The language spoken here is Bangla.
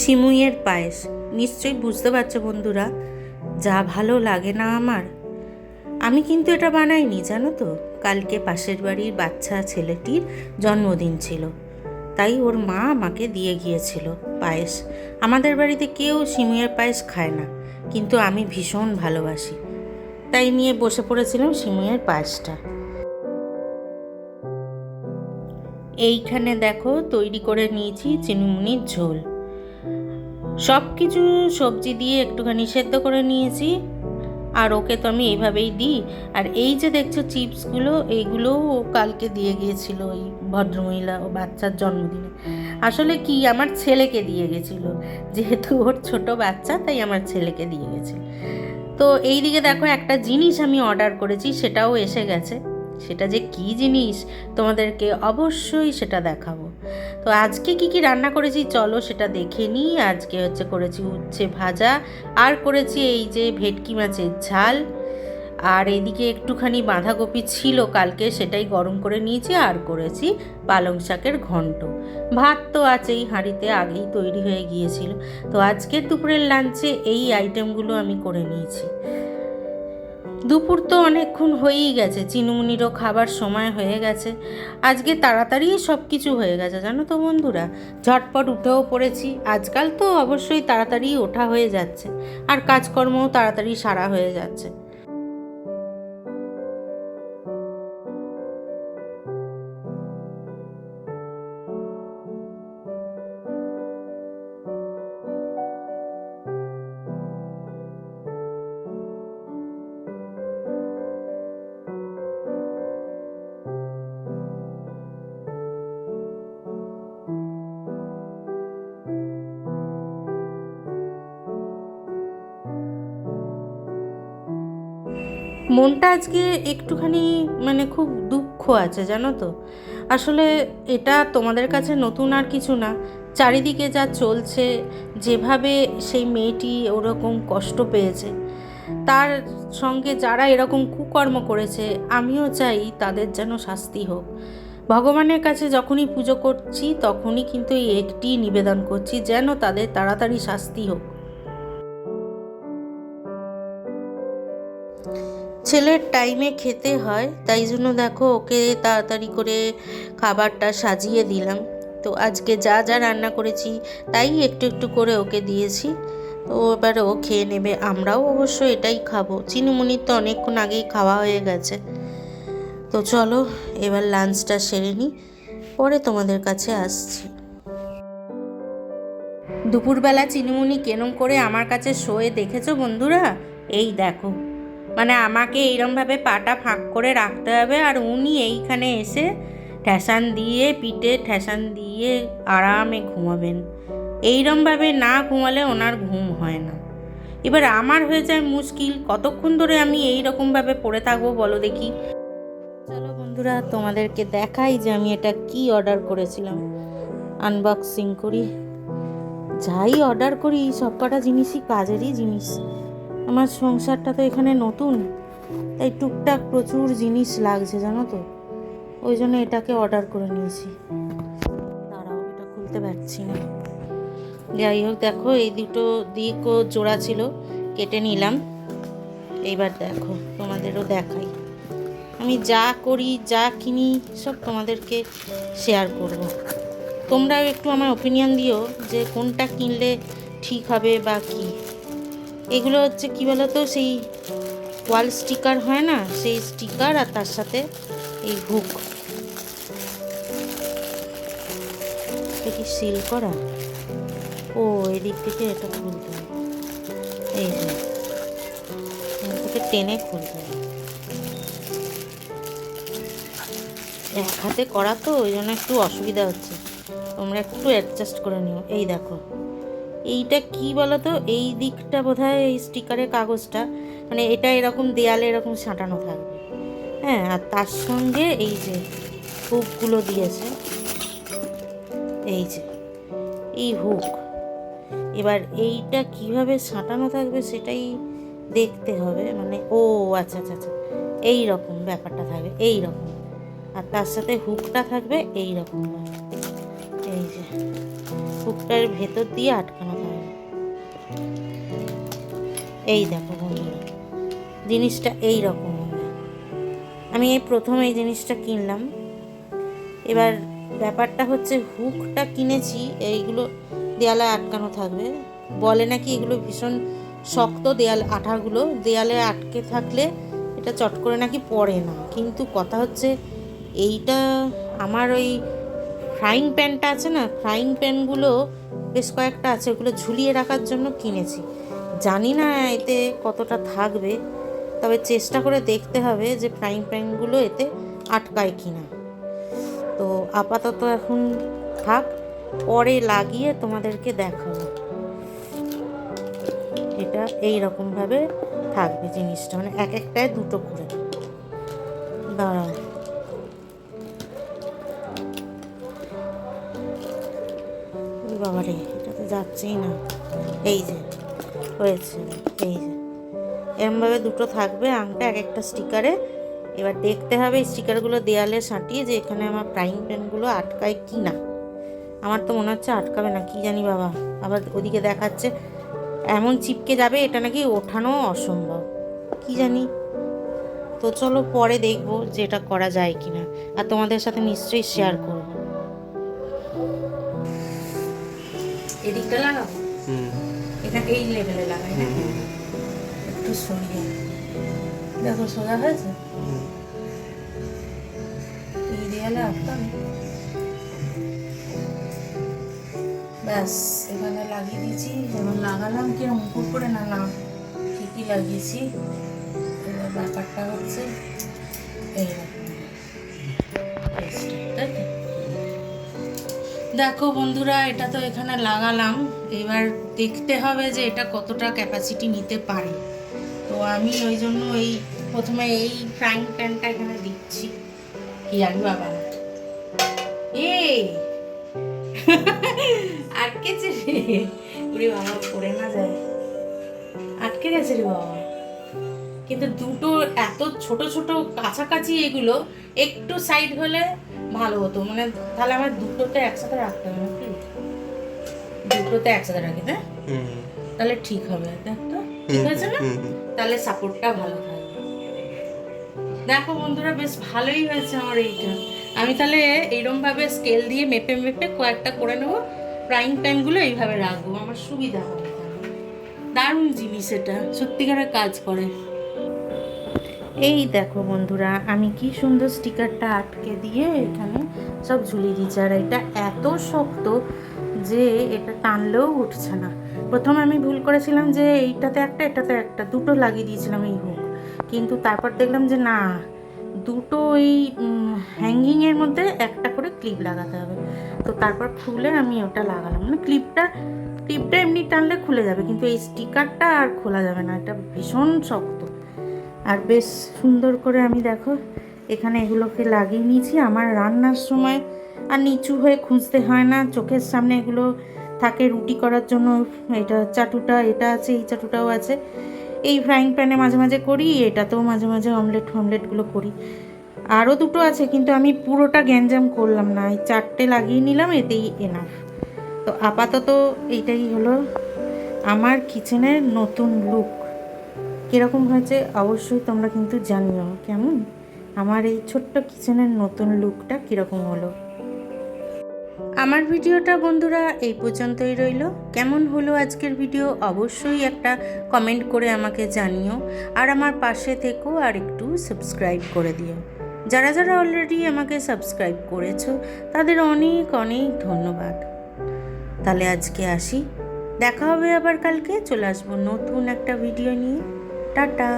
সিমুইয়ের পায়েস। নিশ্চয়ই বুঝতে পারছ বন্ধুরা, যা ভালো লাগে না আমার। আমি কিন্তু এটা বানাইনি, জানো তো? কালকে পাশের বাড়ির বাচ্চা ছেলেটির জন্মদিন ছিল। তাই ওর মা আমাকে দিয়ে গিয়েছিল পায়েস। আমাদের বাড়িতে কেউ সিমুইয়ের পায়েস খায় না, কিন্তু আমি ভীষণ ভালোবাসি। তাই নিয়ে বসে পড়েছিলাম সিমুইয়ের পায়েসটা। এইখানে দেখো, তৈরি করে নিয়েছি চিনিমুনির ঝোল। সব কিছু সবজি দিয়ে একটুখানি সেদ্ধ করে নিয়েছি। আর ওকে তো আমি এইভাবেই দিই। আর এই যে দেখছ চিপসগুলো, এইগুলোও ও কালকে দিয়ে গিয়েছিল ওই ভদ্রমহিলা ও বাচ্চার জন্মদিনে। আসলে কি, আমার ছেলেকে দিয়ে গেছিল। যেহেতু ওর ছোট বাচ্চা, তাই আমার ছেলেকে দিয়ে গেছে। তো এই দিকে দেখো একটা জিনিস আমি অর্ডার করেছি, সেটাও এসে গেছে। সেটা যে কি জিনিস, তোমাদেরকে অবশ্যই সেটা দেখাবো। তো আজকে কি কি রান্না করেছি চলো সেটা দেখে নিই। আজকে হচ্ছে করেছি উচ্ছে ভাজা, আর করেছি এই যে ভেটকি মাছের ঝাল। আর এদিকে একটুখানি বাঁধাকপি ছিল কালকে, সেটাই গরম করে নিয়েছি, আর করেছি পালং শাকের ঘন্ট। ভাত তো আছেই, হাঁড়িতে আগেই তৈরি হয়ে গিয়েছিল। তো আজকের দুপুরের লাঞ্চে এই আইটেমগুলো আমি করে নিয়েছি। দুপুর তো অনেকক্ষণ হয়েই গেছে, চিনুমুনিরও খাবার সময় হয়ে গেছে। আজকে তাড়াতাড়ি সব কিছু হয়ে গেছে, জানো তো বন্ধুরা? ঝটপট উঠেও পড়েছি, আজকাল তো অবশ্যই তাড়াতাড়ি ওঠা হয়ে যাচ্ছে, আর কাজকর্মও তাড়াতাড়ি সারা হয়ে যাচ্ছে। মনটা আজকে একটুখানি মানে খুব দুঃখ আছে, জানো তো? আসলে এটা তোমাদের কাছে নতুন আর কিছু না। চারিদিকে যা চলছে, যেভাবে সেই মেয়েটি ওরকম কষ্ট পেয়েছে, তার সঙ্গে যারা এরকম কুকর্ম করেছে, আমিও চাই তাদের যেন শাস্তি হোক। ভগবানের কাছে যখনই পুজো করছি, তখনই কিন্তু এই একটি নিবেদন করছি, যেন তাদের তাড়াতাড়ি শাস্তি হোক। ছেলের টাইমে খেতে হয়, তাই জন্য দেখো ওকে তাড়াতাড়ি করে খাবারটা সাজিয়ে দিলাম। তো আজকে যা যা রান্না করেছি, তাই একটু একটু করে ওকে দিয়েছি। তো এবার ও খেয়ে নেবে, আমরাও অবশ্য এটাই খাব। চিনুমুনির তো অনেকক্ষণ আগেই খাওয়া হয়ে গেছে। তো চলো, এবার লাঞ্চটা সেরে নিই পরে তোমাদের কাছে আসছি। দুপুরবেলা চিনুমুনি কেরম করে আমার কাছে শোয়ে দেখেছ বন্ধুরা? এই দেখো। মানে আমাকে এইরমভাবে পাটা ফাঁক করে রাখতে হবে আর উনি এইখানে এসে ঠ্যাসান দিয়ে, পিঠে ঠ্যাসান দিয়ে আরামে ঘুমাবেন। এইরমভাবে না ঘুমালে ওনার ঘুম হয় না। এবার আমার হয়ে যায় মুশকিল। কতক্ষণ ধরে আমি এই রকমভাবে পড়ে থাকব বলো দেখি। চলো বন্ধুরা, তোমাদেরকে দেখাই যে আমি এটা কি অর্ডার করেছিলাম। আনবক্সিং করি। যাই অর্ডার করি সব কটা জিনিসই কাজেরই জিনিস। আমার সংসারটা তো এখানে নতুন, তাই টুকটাক প্রচুর জিনিস লাগছে, জানো তো। ওই জন্য এটাকে অর্ডার করে নিয়েছি। দাঁড়াও, এটা খুলতে পারছি না। যাই হোক, দেখো, এই দুটো দিকও জোড়া ছিল, কেটে নিলাম। এইবার দেখো, তোমাদেরও দেখাই। আমি যা করি, যা কিনি, সব তোমাদেরকে শেয়ার করব। তোমরাও একটু আমার ওপিনিয়ন দিও যে কোনটা কিনলে ঠিক হবে বা কী। এগুলো হচ্ছে কী বলতো, সেই ওয়াল স্টিকার হয় না? সেই স্টিকার আর তার সাথে এই হুক কি সিল করা? ও, এদিক থেকে এটা খুলতে এই যে। টেনে খুলতে এক হাতে করা তো, ওই জন্য একটু অসুবিধা হচ্ছে। তোমরা একটু অ্যাডজাস্ট করে নিও। এই দেখো। এইটা কি বলতো? এই দিকটা বোধহয় এই স্টিকারের কাগজটা। মানে এটা এরকম দেয়ালে এরকম সাঁটানো থাকবে। হ্যাঁ আর তার সঙ্গে এই যে হুকগুলো দিয়েছে। এই যে, এই হুক। এবার এইটা কীভাবে সাঁটানো থাকবে সেটাই দেখতে হবে। মানে ও আচ্ছা আচ্ছা আচ্ছা। এই রকম ব্যাপারটা থাকবে এই রকম আর তার সাথে হুকটা থাকবে এই রকম এই যে হুকটার ভেতর দিয়ে আটকানো থাকবে এই দেখো বন্ধুরা, জিনিসটা এই রকম আমি এই প্রথম এই জিনিসটা কিনলাম। এবার ব্যাপারটা হচ্ছে হুকটা কিনেছি, এইগুলো দেয়ালে আটকানো থাকবে। বলে নাকি এগুলো ভীষণ শক্ত দেয়াল, আঠাগুলো। দেয়ালে আটকে থাকলে এটা চট করে নাকি পড়ে না। কিন্তু কথা হচ্ছে এইটা আমার ওই ফ্রাইং প্যানটা আছে না? ফ্রাইং প্যানগুলো বেশ কয়েকটা আছে, ওগুলো ঝুলিয়ে রাখার জন্য কিনেছি। জানি না এতে কতটা থাকবে, তবে চেষ্টা করে দেখতে হবে যে ফ্রাইং প্যানগুলো এতে আটকায় কি না তো আপাতত এখন থাক, পরে লাগিয়ে তোমাদেরকে দেখাবো। এটা এই রকমভাবে থাকবে জিনিসটা মানে এক একটায় দুটো করে। দাঁড়াও। বাবারে, এটা তো যাচ্ছেই না। এই যে, হয়েছে, এই যে। এরমভাবে দুটো থাকবে, আংটা এক একটা স্টিকারে। এবার দেখতে হবে স্টিকারগুলো দেয়ালে সাঁটিয়ে যে এখানে আমার প্রাইম প্যানগুলো আটকায় কি না আমার তো মনে হচ্ছে আটকাবে না, কি জানি বাবা। আবার ওদিকে দেখাচ্ছে, এমন চিপকে যাবে, এটা নাকি ওঠানো অসম্ভব। কি জানি। তো চলো পরে দেখব যে এটা করা যায় কিনা। আর তোমাদের সাথে নিশ্চয়ই শেয়ার করব। এদিকটা লাগাবো? হুম। এখানে এই লেভেলে লাগাই। একটু সরিয়ে দেখো সোজা হয়েছে। এই দেয়ালে আটকাবে ব্যাস এখানে লাগিয়ে দিয়েছি। এবার লাগালাম কিরম উপর করে না না ঠিকই লাগিয়েছি এবার ব্যাপারটা হচ্ছে এইরকম তাই তো? দেখো বন্ধুরা, এটা তো এখানে লাগালাম। এবার দেখতে হবে যে এটা কতটা ক্যাপাসিটি নিতে পারে। তো আমি ওই জন্য এই প্রথমে এই ফ্রাইং প্যানটা এখানে দিচ্ছি। কি জানি বাবা। এ আটকেছে রে। ওরে বাবা, পড়ে না যায়। আটকে গেছে রে বাবা। কিন্তু দুটো এত ছোট ছোট কাছাকাছি এগুলো একটু সাইড হলে ভালো হতো। মানে তাহলে আমার দুটোতে একসাথে রাখতে হবে দুটোতে একসাথে রাখি না তাহলে ঠিক হবে দেখ তো। ঠিক আছে না। তাহলে সাপোর্টটা ভালো থাকবে দেখো বন্ধুরা বেশ ভালোই হয়েছে আমার এইটা। আমি তাহলে এইরকম ভাবে স্কেল দিয়ে মেপে মেপে কয়েকটা করে নেব। ফ্রাইং প্যানগুলো এইভাবে রাখব আমার সুবিধা হবে। দারুণ জিনিস এটা সত্যিকারের কাজ করে। এই দেখো বন্ধুরা, আমি কি সুন্দর স্টিকারটা আটকে দিয়ে এখানে সব ঝুলিয়ে দিচ্ছি আর এটা এত শক্ত যে এটা টানলেও উঠছে না। প্রথমে আমি ভুল করেছিলাম যে এইটাতে একটা, এটাতে একটা, দুটো লাগিয়ে দিয়েছিলাম এই হুক। কিন্তু তারপর দেখলাম যে না, দুটো ওই হ্যাঙ্গিংয়ের মধ্যে একটা করে ক্লিপ লাগাতে হবে। তো তারপর খুলে আমি ওটা লাগালাম। মানে ক্লিপটা ক্লিপটা এমনি টানলে খুলে যাবে, কিন্তু এই স্টিকারটা আর খোলা যাবে না। এটা ভীষণ শক্ত। আর বেশ সুন্দর করে আমি দেখো, এখানে এগুলোকে লাগিয়ে নিয়েছি। আমার রান্নার সময় আর নিচু হয়ে খুঁজতে হয় না। চোখের সামনে এগুলো থাকে রুটি করার জন্য। এটা চাটুটা, এটা আছে, এই চাটুটাও আছে। এই ফ্রাইং প্যানে মাঝে মাঝে করি, এটাতেও মাঝে মাঝে অমলেট ফমলেটগুলো করি। আরও দুটো আছে, কিন্তু আমি পুরোটা গ্যাঞ্জাম করলাম না। এই চারটে লাগিয়ে নিলাম, এতেই এনাফ তো আপাতত এইটাই হলো আমার কিচেনের নতুন লুক কীরকম হয়েছে অবশ্যই তোমরা কিন্তু জানিও, কেমন? আমার এই ছোট্ট কিচেনের নতুন লুকটা কীরকম হলো? আমার ভিডিওটা বন্ধুরা এই পর্যন্তই রইল। কেমন হলো আজকের ভিডিও অবশ্যই একটা কমেন্ট করে আমাকে জানিও। আর আমার পাশে থেকো আর একটু সাবস্ক্রাইব করে দিও। যারা যারা অলরেডি আমাকে সাবস্ক্রাইব করেছ, তাদের অনেক অনেক ধন্যবাদ। তাহলে আজকে আসি। দেখা হবে আবার কালকে। চলে আসব নতুন একটা ভিডিও নিয়ে। টাটা।